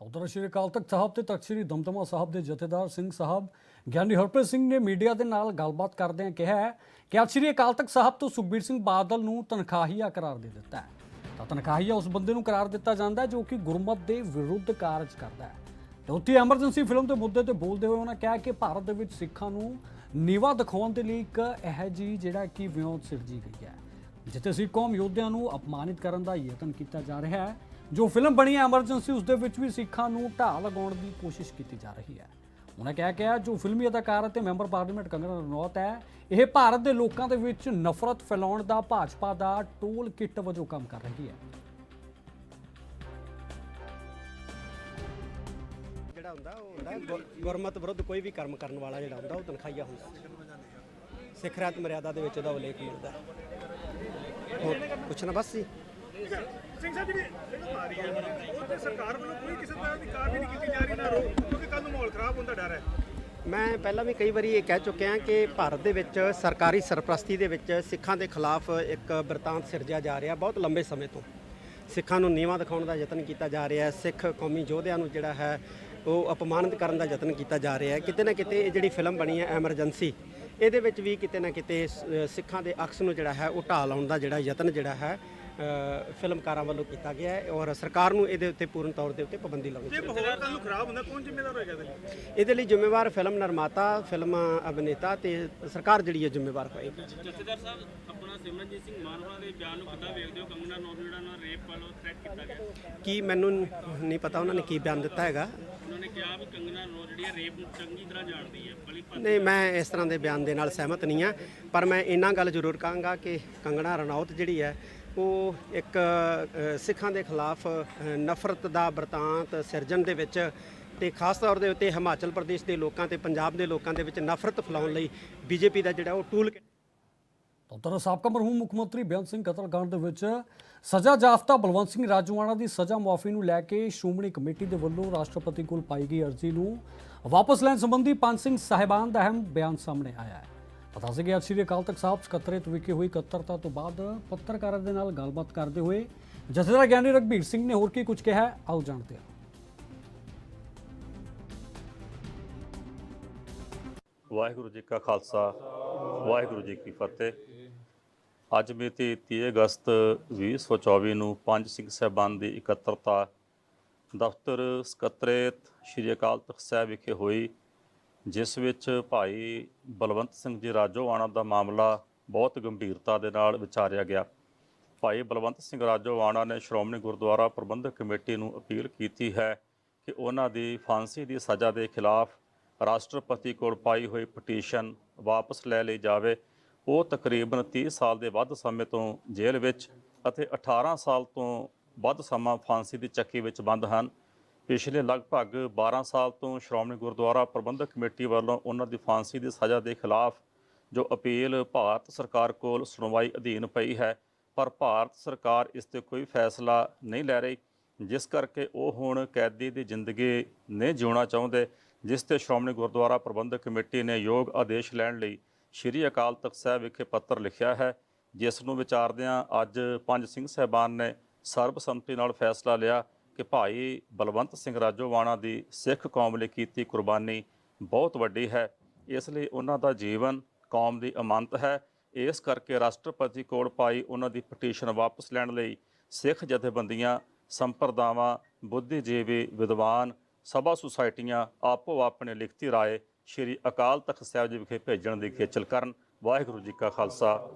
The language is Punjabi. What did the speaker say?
ਉਧਰ ਸ਼੍ਰੀ ਅਕਾਲ ਤਖਤ ਸਾਹਿਬ ਤੇ ਤਖਤ ਸ਼੍ਰੀ ਦਮਦਮਾ ਸਾਹਿਬ ਦੇ ਜਥੇਦਾਰ ਸਿੰਘ ਸਾਹਿਬ, ਗਿਆਨੀ ਹਰਪ੍ਰੀਤ ਸਿੰਘ ਨੇ ਮੀਡੀਆ ਦੇ ਨਾਲ ਗੱਲਬਾਤ ਕਰਦਿਆਂ ਕਿਹਾ ਹੈ ਕਿ ਅੱਜ ਸ਼੍ਰੀ ਅਕਾਲ ਤਖਤ ਸਾਹਿਬ ਤੋਂ ਸੁਖਬੀਰ ਸਿੰਘ ਬਾਦਲ ਨੂੰ ਤਨਖਾਹੀਆ ਕਰਾਰ ਦੇ ਦਿੱਤਾ ਹੈ। ਤਾਂ ਤਨਖਾਹੀਆ ਉਸ ਬੰਦੇ ਨੂੰ ਕਰਾਰ ਦਿੱਤਾ ਜਾਂਦਾ ਹੈ ਜੋ ਕਿ ਗੁਰਮਤ ਦੇ ਵਿਰੁੱਧ ਕਾਰਜ ਕਰਦਾ ਹੈ। ਤੇ ਉੱਥੇ ਐਮਰਜੈਂਸੀ ਫਿਲਮ ਦੇ ਮੁੱਦੇ ਤੇ ਬੋਲਦੇ ਹੋਏ ਉਹਨਾਂ ਕਿਹਾ ਕਿ ਭਾਰਤ ਦੇ ਵਿੱਚ ਸਿੱਖਾਂ ਨੂੰ ਨੀਵਾ ਦਿਖਾਉਣ ਦੇ ਲਈ ਇੱਕ ਇਹ ਜੀ ਜਿਹੜਾ ਕਿ ਵਿਉਂਤ ਸਿਰਜੀ ਗਈ ਹੈ, ਜਿੱਥੇ ਸਿੱਖ ਕੌਮ ਯੋਧਿਆਂ ਨੂੰ ਅਪਮਾਨਿਤ ਕਰਨ ਦਾ ਯਤਨ ਕੀਤਾ ਜਾ ਰਿਹਾ ਹੈ। ਜੋ ਫਿਲਮ ਬਣੀ ਹੈ ਐਮਰਜੈਂਸੀ ਉਸ ਦੇ ਵਿੱਚ ਵੀ ਸਿੱਖਾਂ ਨੂੰ ਢਾਹ ਲਗਾਉਣ ਦੀ ਕੋਸ਼ਿਸ਼ ਕੀਤੀ ਜਾ ਰਹੀ ਹੈ। ਉਹਨਾਂ ਕਿਹਾ ਕਿ ਜੋ ਫਿਲਮੀ ਅਦਾਕਾਰ ਅਤੇ ਮੈਂਬਰ ਪਾਰਲੀਮੈਂਟ ਕੰਗਨਾ ਰਣੌਤ ਹੈ, ਇਹ ਭਾਰਤ ਦੇ ਲੋਕਾਂ ਦੇ ਵਿੱਚ ਨਫ਼ਰਤ ਫੈਲਾਉਣ ਦਾ, ਭਾਜਪਾ ਦਾ ਟੂਲ ਕਿੱਟ ਵਜੋਂ ਕੰਮ ਕਰ ਰਹੀ ਹੈ। ਜਿਹੜਾ ਹੁੰਦਾ, ਉਹ ਹੁੰਦਾ ਗੁਰਮਤ ਵਿਰੁੱਧ ਕੋਈ ਵੀ ਕਰਮ ਕਰਨ ਵਾਲਾ ਜਿਹੜਾ ਹੁੰਦਾ, ਉਹ ਤਨਖਾਹੀਆ ਹੁੰਦਾ। ਸਿੱਖ ਰਾਤ ਮਰਿਆਦਾ ਦੇ ਵਿੱਚ ਉਹਦਾ ਉਲੇਖ ਮਿਲਦਾ ਹੋਰ ਪੁੱਛਣਾ ਬਸ ਜੀ? ਸਿੰਘ ਸਾਹਿਬ ਜਿਹੜੀ ਫਿਲਮ ਆ ਰਹੀ ਹੈ ਉਹ ਸਰਕਾਰ ਵੱਲੋਂ ਕੋਈ ਕਿਸੇ ਤਰ੍ਹਾਂ ਦੀ ਕਾਰਵਾਈ ਨਹੀਂ ਕੀਤੀ ਜਾ ਰਹੀ ਨਾ ਰੋ ਕਿਉਂਕਿ ਕੱਲ ਨੂੰ ਮਾਹੌਲ ਖਰਾਬ ਹੋਣ ਦਾ ਡਰ ਹੈ। ਮੈਂ ਪਹਿਲਾਂ ਵੀ ਕਈ ਵਾਰੀ ਇਹ ਕਹਿ ਚੁੱਕਿਆ ਕਿ ਭਾਰਤ ਦੇ ਵਿੱਚ ਸਰਕਾਰੀ ਸਰਪ੍ਰਸਤੀ ਦੇ ਵਿੱਚ ਸਿੱਖਾਂ ਦੇ ਖਿਲਾਫ ਇੱਕ ਬਰਤਾਂਤ ਸਿਰਜਿਆ ਜਾ ਰਿਹਾ ਬਹੁਤ ਲੰਬੇ ਸਮੇਂ ਤੋਂ। ਸਿੱਖਾਂ ਨੂੰ ਨੀਵਾਂ ਦਿਖਾਉਣ ਦਾ ਯਤਨ ਕੀਤਾ ਜਾ ਰਿਹਾ ਹੈ। ਸਿੱਖ ਕੌਮੀ ਯੋਧਿਆਂ ਨੂੰ ਜਿਹੜਾ ਹੈ, ਉਹ ਅਪਮਾਨਿਤ ਕਰਨ ਦਾ ਯਤਨ ਕੀਤਾ ਜਾ ਰਿਹਾ ਹੈ। ਕਿਤੇ ਨਾ ਕਿਤੇ ਇਹ ਜਿਹੜੀ ਫਿਲਮ ਬਣੀ ਹੈ, ਐਮਰਜੈਂਸੀ, ਇਹਦੇ ਵਿੱਚ ਵੀ ਕਿਤੇ ਨਾ ਕਿਤੇ ਸਿੱਖਾਂ ਦੇ ਅਕਸ ਨੂੰ ਜਿਹੜਾ ਹੈ, ਉਹ ਢਾਹ ਲਾਉਣ ਦਾ ਜਿਹੜਾ ਯਤਨ ਜਿਹੜਾ ਹੈ ਫਿਲਮਕਾਰਾਂ ਵੱਲੋਂ ਕੀਤਾ ਗਿਆ ਹੈ ਔਰ ਸਰਕਾਰ ਨੂੰ ਇਹਦੇ ਉੱਤੇ ਪੂਰਨ ਤੌਰ ਦੇ ਉੱਤੇ ਪਾਬੰਦੀ ਲਾਉਣੀ ਜੇ ਮਾਹੌਲ ਕੱਲ ਨੂੰ ਖਰਾਬ ਹੁੰਦਾ ਕੌਣ ਜ਼ਿੰਮੇਵਾਰ ਹੋਏਗਾ ਇਹਦੇ ਲਈ? ਇਹਦੇ ਲਈ ਜ਼ਿੰਮੇਵਾਰ ਫਿਲਮ ਨਿਰਮਾਤਾ ਫਿਲਮ ਅਭਿਨੇਤਾ ਤੇ ਸਰਕਾਰ ਜਿਹੜੀ ਹੈ ਜ਼ਿੰਮੇਵਾਰ ਹੋਏਗੀ। ਜਥੇਦਾਰ ਸਾਹਿਬ ਆਪਣਾ ਸਿਮਰਨਜੀਤ ਸਿੰਘ ਮਾਨ ਹੋਣਾ ਦੇ ਬਿਆਨ ਨੂੰ ਕਿੱਦਾਂ ਵੇਖਦੇ ਹੋ? ਕੰਗਨਾ ਨੌਨ ਜਿਹੜਾ ਨਾਲ ਰੇਪ ਵੱਲੋਂ ਥ੍ਰੈਟ ਕੀਤਾ ਗਿਆ। ਕੀ ਮੈਨੂੰ ਨਹੀਂ ਪਤਾ ਉਹਨਾਂ ਨੇ ਕੀ ਬਿਆਨ ਦਿੱਤਾ ਹੈਗਾ। ਉਹਨਾਂ ਨੇ ਕਿਹਾ ਵੀ ਕੰਗਨਾ ਨੌ ਜਿਹੜੀ ਹੈ ਰੇਪ ਨੂੰ ਚੰਗੀ ਤਰ੍ਹਾਂ ਜਾਣਦੀ ਹੈ ਬਲੀ ਭੰਨ ਨਹੀਂ ਮੈਂ ਇਸ ਤਰ੍ਹਾਂ ਦੇ ਬਿਆਨ ਦੇ ਨਾਲ ਸਹਿਮਤ ਨਹੀਂ ਆ ਪਰ ਮੈਂ ਇੰਨਾ ਗੱਲ ਜ਼ਰੂਰ ਕਹਾਂਗਾ ਕਿ ਕੰਗਣਾ ਰਣੌਤ ਜਿਹੜੀ ਹੈ ਉਹ ਇੱਕ ਸਿੱਖਾਂ ਦੇ ਖਿਲਾਫ ਨਫ਼ਰਤ ਦਾ ਬਰਤਾਂਤ ਸਿਰਜਣ ਦੇ ਵਿੱਚ ਤੇ ਖਾਸ ਤੌਰ ਦੇ ਉੱਤੇ ਹਿਮਾਚਲ ਪ੍ਰਦੇਸ਼ ਦੇ ਲੋਕਾਂ ਤੇ ਪੰਜਾਬ ਦੇ ਲੋਕਾਂ ਦੇ ਵਿੱਚ ਨਫ਼ਰਤ ਫੈਲਾਉਣ ਲਈ ਬੀਜੇਪੀ ਦਾ ਜਿਹੜਾ ਉਹ ਟੂਲ ਉਧਰ ਸਾਬਕਾ ਮਰਹੂਮ ਮੁੱਖ ਮੰਤਰੀ ਬੇਅੰਤ ਸਿੰਘ ਕਤਲकांड ਦੇ ਵਿੱਚ ਸਜ਼ਾ ਜਾਫਤਾ ਬਲਵੰਤ ਸਿੰਘ ਰਾਜੂਆਣਾ ਦੀ ਸਜ਼ਾ ਮੁਆਫੀ ਨੂੰ ਲੈ ਕੇ ਸ਼੍ਰੋਮਣੀ ਕਮੇਟੀ ਦੇ ਵੱਲੋਂ ਰਾਸ਼ਟਰਪਤੀ ਕੋਲ ਪਾਈ ਗਈ ਅਰਜ਼ੀ ਨੂੰ ਵਾਪਸ ਲੈਣ ਸੰਬੰਧੀ ਪੰਜ ਸਿੰਘ ਸਾਹਿਬਾਨ ਦਾ ਅਹਿਮ ਬਿਆਨ ਸਾਹਮਣੇ ਆਇਆ ਹੈ। ਪਤਾ ਸੀ ਕਿ ਅੱਜ ਅਕਾਲ ਤਖਤ ਸਾਹਿਬ, ਸਕੱਤਰੇਤ ਵਿਖੇ ਹੋਈ ਇਕੱਤਰਤਾ ਤੋਂ ਬਾਅਦ ਪੱਤਰਕਾਰਾਂ ਦੇ ਨਾਲ ਗੱਲਬਾਤ ਕਰਦੇ ਹੋਏ ਜਥੇਦਾਰ ਗਿਆਨੀ ਰਘਬੀਰ ਸਿੰਘ ਨੇ ਹੋਰ ਕੀ ਕੁਝ ਕਿਹਾ ਆਓ ਜਾਣਦੇ ਹਾਂ। ਵਾਹਿਗੁਰੂ ਜੀ ਕਾ ਖਾਲਸਾ, ਵਾਹਿਗੁਰੂ ਜੀ ਕੀ ਫਤਿਹ। ਅੱਜ ਮਿਤੀ 30 ਅਗਸਤ 2024 ਨੂੰ ਪੰਜ ਸਿੰਘ ਸਾਹਿਬਾਨ ਦੀ ਇਕੱਤਰਤਾ ਦਫ਼ਤਰ ਸਕੱਤਰੇਤ ਸ਼੍ਰੀ ਅਕਾਲ ਤਖਤ ਸਾਹਿਬ ਵਿਖੇ ਹੋਈ। ਜਿਸ ਵਿੱਚ ਭਾਈ ਬਲਵੰਤ ਸਿੰਘ ਜੀ ਰਾਜੋਆਣਾ ਦਾ ਮਾਮਲਾ ਬਹੁਤ ਗੰਭੀਰਤਾ ਦੇ ਨਾਲ ਵਿਚਾਰਿਆ ਗਿਆ। ਭਾਈ ਬਲਵੰਤ ਸਿੰਘ ਰਾਜੋਆਣਾ ਨੇ ਸ਼੍ਰੋਮਣੀ ਗੁਰਦੁਆਰਾ ਪ੍ਰਬੰਧਕ ਕਮੇਟੀ ਨੂੰ ਅਪੀਲ ਕੀਤੀ ਹੈ ਕਿ ਉਹਨਾਂ ਦੀ ਫਾਂਸੀ ਦੀ ਸਜ਼ਾ ਦੇ ਖਿਲਾਫ ਰਾਸ਼ਟਰਪਤੀ ਕੋਲ ਪਾਈ ਹੋਈ ਪਟੀਸ਼ਨ ਵਾਪਸ ਲੈ ਲਈ ਜਾਵੇ। ਉਹ ਤਕਰੀਬਨ 30 ਸਾਲ ਦੇ ਵੱਧ ਸਮੇਂ ਤੋਂ ਜੇਲ੍ਹ ਵਿੱਚ ਅਤੇ 18 ਸਾਲ ਤੋਂ ਵੱਧ ਸਮਾਂ ਫਾਂਸੀ ਦੀ ਚੱਕੀ ਵਿੱਚ ਬੰਦ ਹਨ। ਪਿਛਲੇ ਲਗਭਗ 12 ਸਾਲ ਤੋਂ ਸ਼੍ਰੋਮਣੀ ਗੁਰਦੁਆਰਾ ਪ੍ਰਬੰਧਕ ਕਮੇਟੀ ਵੱਲੋਂ ਉਹਨਾਂ ਦੀ ਫਾਂਸੀ ਦੀ ਸਜ਼ਾ ਦੇ ਖਿਲਾਫ ਜੋ ਅਪੀਲ ਭਾਰਤ ਸਰਕਾਰ ਕੋਲ ਸੁਣਵਾਈ ਅਧੀਨ ਪਈ ਹੈ, ਪਰ ਭਾਰਤ ਸਰਕਾਰ ਇਸ ਤੇ ਕੋਈ ਫੈਸਲਾ ਨਹੀਂ ਲੈ ਰਹੀ, ਜਿਸ ਕਰਕੇ ਉਹ ਹੁਣ ਕੈਦੀ ਦੀ ਜ਼ਿੰਦਗੀ ਨਹੀਂ ਜਿਉਣਾ ਚਾਹੁੰਦੇ, ਜਿਸ ਤੇ ਸ਼੍ਰੋਮਣੀ ਗੁਰਦੁਆਰਾ ਪ੍ਰਬੰਧਕ ਕਮੇਟੀ ਨੇ ਯੋਗ ਆਦੇਸ਼ ਲੈਣ ਲਈ ਸ਼੍ਰੀ ਅਕਾਲ ਤਖਤ ਸਾਹਿਬ ਵਿਖੇ ਪੱਤਰ ਲਿਖਿਆ ਹੈ, ਜਿਸ ਨੂੰ ਵਿਚਾਰਦਿਆਂ ਅੱਜ ਪੰਜ ਸਿੰਘ ਸਹਿਬਾਨ ਨੇ ਸਰਬਸੰਮਤੀ ਨਾਲ ਫੈਸਲਾ ਲਿਆ ਕਿ ਭਾਈ ਬਲਵੰਤ ਸਿੰਘ ਰਾਜੋਵਾਣਾ ਦੀ ਸਿੱਖ ਕੌਮ ਲਈ ਕੀਤੀ ਕੁਰਬਾਨੀ ਬਹੁਤ ਵੱਡੀ ਹੈ। ਇਸ ਲਈ ਉਹਨਾਂ ਦਾ ਜੀਵਨ ਕੌਮ ਦੀ ਅਮਾਨਤ ਹੈ। ਇਸ ਕਰਕੇ ਰਾਸ਼ਟਰਪਤੀ ਕੋਲ ਪਾਈ ਉਹਨਾਂ ਦੀ ਪਟੀਸ਼ਨ ਵਾਪਸ ਲੈਣ ਲਈ ਸਿੱਖ ਜਥੇਬੰਦੀਆਂ, ਸੰਪਰਦਾਵਾਂ, ਬੁੱਧੀਜੀਵੀ ਵਿਦਵਾਨ, ਸਭਾ ਸੁਸਾਇਟੀਆਂ ਆਪੋ ਆਪਣੇ ਲਿਖਤੀ ਰਾਏ ਸ਼੍ਰੀ ਅਕਾਲ ਤਖਤ ਸਾਹਿਬ ਜੀ ਵਿਖੇ ਭੇਜਣ ਦੀ ਖੇਚਲ ਕਰਨ। ਵਾਹਿਗੁਰੂ ਜੀ ਕਾ ਖਾਲਸਾ।